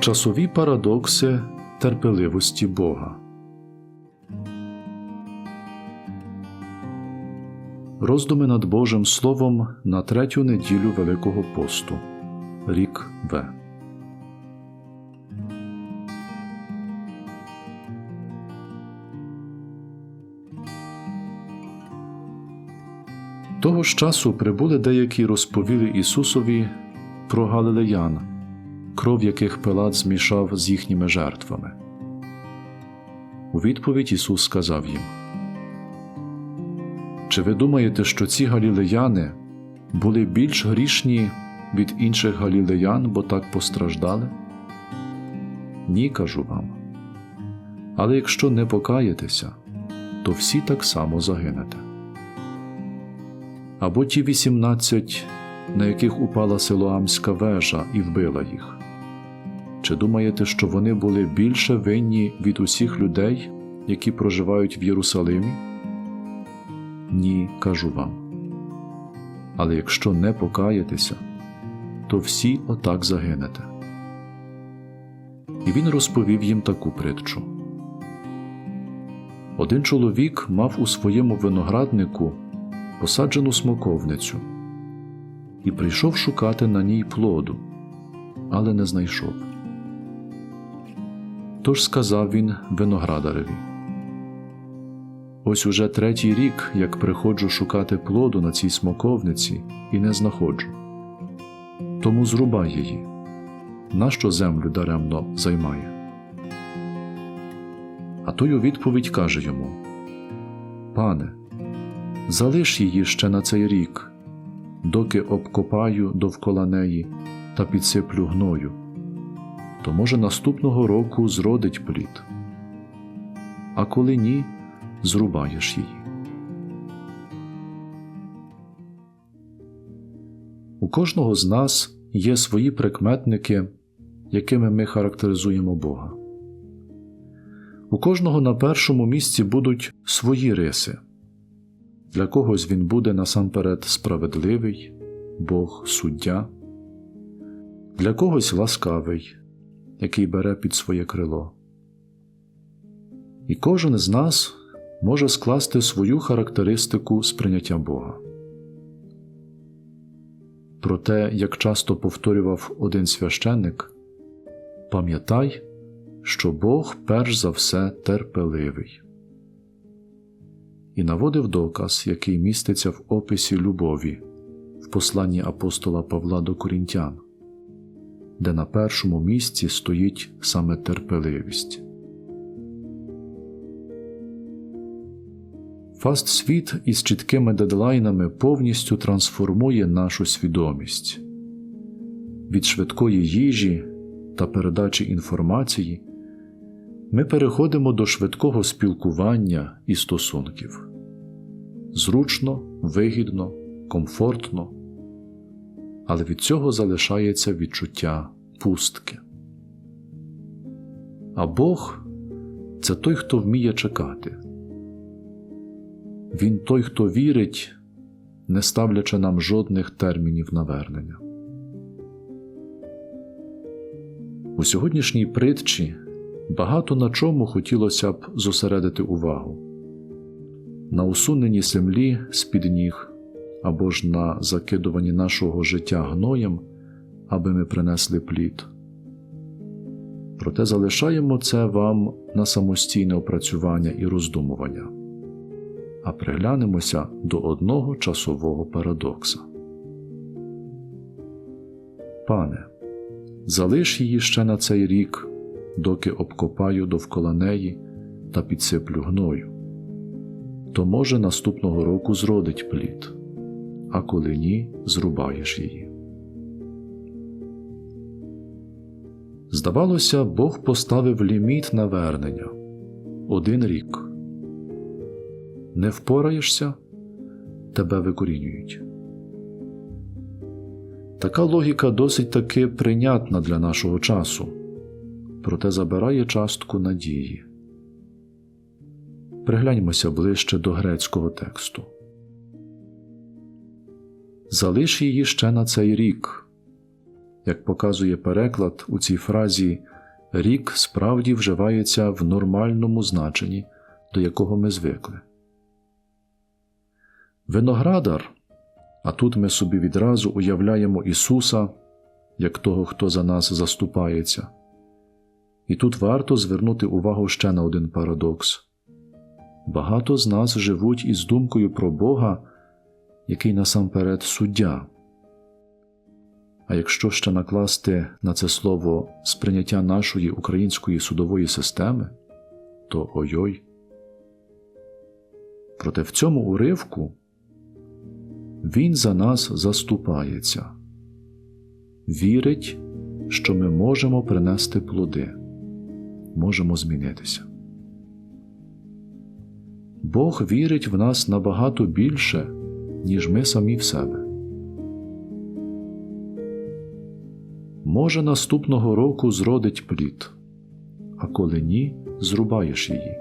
Часові парадокси терпеливості Бога. Роздуми над Божим Словом на третю неділю Великого посту. Рік В. Того ж часу прибули деякі розповіли Ісусові про галилеян, кров яких Пилат змішав з їхніми жертвами. У відповідь Ісус сказав їм: Чи ви думаєте, що ці галілеяни були більш грішні від інших галілеян, бо так постраждали? Ні, кажу вам. Але якщо не покаєтеся, то всі так само загинете. Або ті вісімнадцять, на яких упала Силоамська вежа і вбила їх. Чи думаєте, що вони були більше винні від усіх людей, які проживають в Єрусалимі? Ні, кажу вам. Але якщо не покаєтеся, то всі отак загинете. І він розповів їм таку притчу. Один чоловік мав у своєму винограднику посаджену смоковницю і прийшов шукати на ній плоду, але не знайшов. Тож сказав він виноградареві: Ось уже третій рік, як приходжу шукати плоду на цій смоковниці і не знаходжу. Тому зрубай її, нащо землю даремно займає. А той у відповідь каже йому: Пане, залиш її ще на цей рік, доки обкопаю довкола неї та підсиплю гною, то, може, наступного року зродить плід, а коли ні, зрубаєш її. У кожного з нас є свої прикметники, якими ми характеризуємо Бога. У кожного на першому місці будуть свої риси. Для когось він буде насамперед справедливий, Бог суддя, для когось ласкавий, який бере під своє крило. І кожен з нас може скласти свою характеристику сприйняття Бога. Проте, як часто повторював один священник, пам'ятай, що Бог перш за все терпеливий і наводив доказ, який міститься в описі любові в посланні апостола Павла до Корінтян, де на першому місці стоїть саме терпеливість. Фаст світ із чіткими дедлайнами повністю трансформує нашу свідомість від швидкої їжі та передачі інформації. Ми переходимо до швидкого спілкування і стосунків зручно, вигідно, комфортно, але від цього залишається відчуття пустки. А Бог це той, хто вміє чекати. Він той, хто вірить, не ставлячи нам жодних термінів навернення. У сьогоднішній притчі багато на чому хотілося б зосередити увагу на усуненні землі з-під ніг або ж на закидуванні нашого життя гноєм, аби ми принесли плід. Проте залишаємо це вам на самостійне опрацювання і роздумування, а приглянемося до одного часового парадокса. Пане, залиш її ще на цей рік доки обкопаю довкола неї та підсиплю гною. То, може, наступного року зродить плід, а коли ні, зрубаєш її. Здавалося, Бог поставив ліміт навернення один рік. Не впораєшся, тебе викорінюють. Така логіка досить таки прийнятна для нашого часу проте забирає частку надії. Пригляньмося ближче до грецького тексту. Залиш її ще на цей рік, як показує переклад у цій фразі рік справді вживається в нормальному значенні, до якого ми звикли. Виноградар, а тут ми собі відразу уявляємо Ісуса як того, хто за нас заступається. І тут варто звернути увагу ще на один парадокс. Багато з нас живуть із думкою про Бога, який насамперед суддя. А якщо ще накласти на це слово сприйняття нашої української судової системи, то ой-ой. Проте в цьому уривку він за нас заступається, вірить, що ми можемо принести плоди, можемо змінитися. Бог вірить в нас набагато більше, ніж ми самі в себе. Може, наступного року зродить плід, а коли ні, зрубаєш її.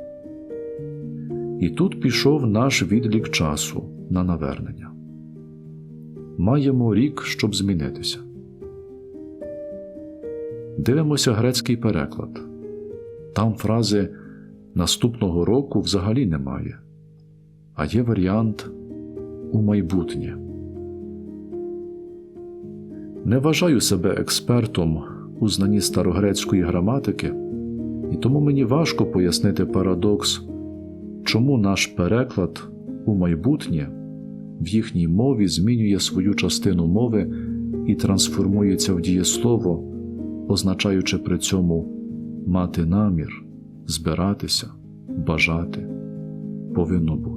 І тут пішов наш відлік часу на навернення. Маємо рік, щоб змінитися. Дивимося грецький переклад. Там фрази наступного року взагалі немає, а є варіант у майбутнє. Не вважаю себе експертом у знанні старогрецької граматики, і тому мені важко пояснити парадокс, чому наш переклад у майбутнє в їхній мові змінює свою частину мови і трансформується в дієслово, означаючи при цьому мати намір, збиратися, бажати, повинно бути.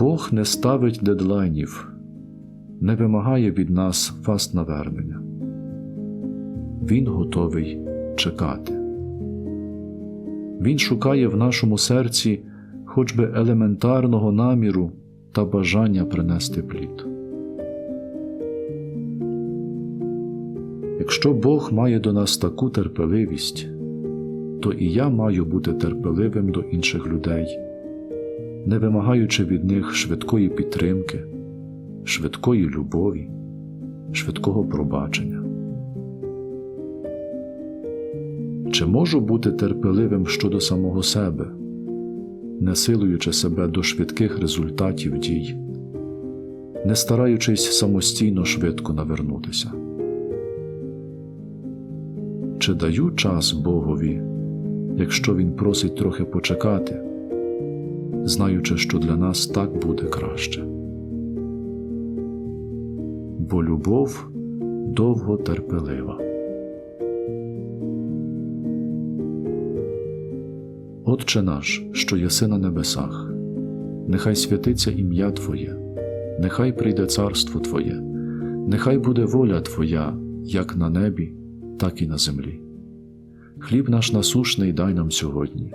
Бог не ставить дедлайнів, не вимагає від нас фаст навернення. Він готовий чекати. Він шукає в нашому серці хоч би елементарного наміру та бажання принести плід. Якщо Бог має до нас таку терпеливість, то і я маю бути терпеливим до інших людей, не вимагаючи від них швидкої підтримки, швидкої любові, швидкого пробачення. Чи можу бути терпеливим щодо самого себе, не силуючи себе до швидких результатів дій, не стараючись самостійно швидко навернутися? Чи даю час Богові, якщо Він просить трохи почекати, знаючи, що для нас так буде краще? Бо любов довго терпелива. Отче наш, що єси на небесах, нехай святиться ім'я Твоє, нехай прийде царство Твоє, нехай буде воля Твоя, як на небі, так і на землі. Хліб наш насушний дай нам сьогодні,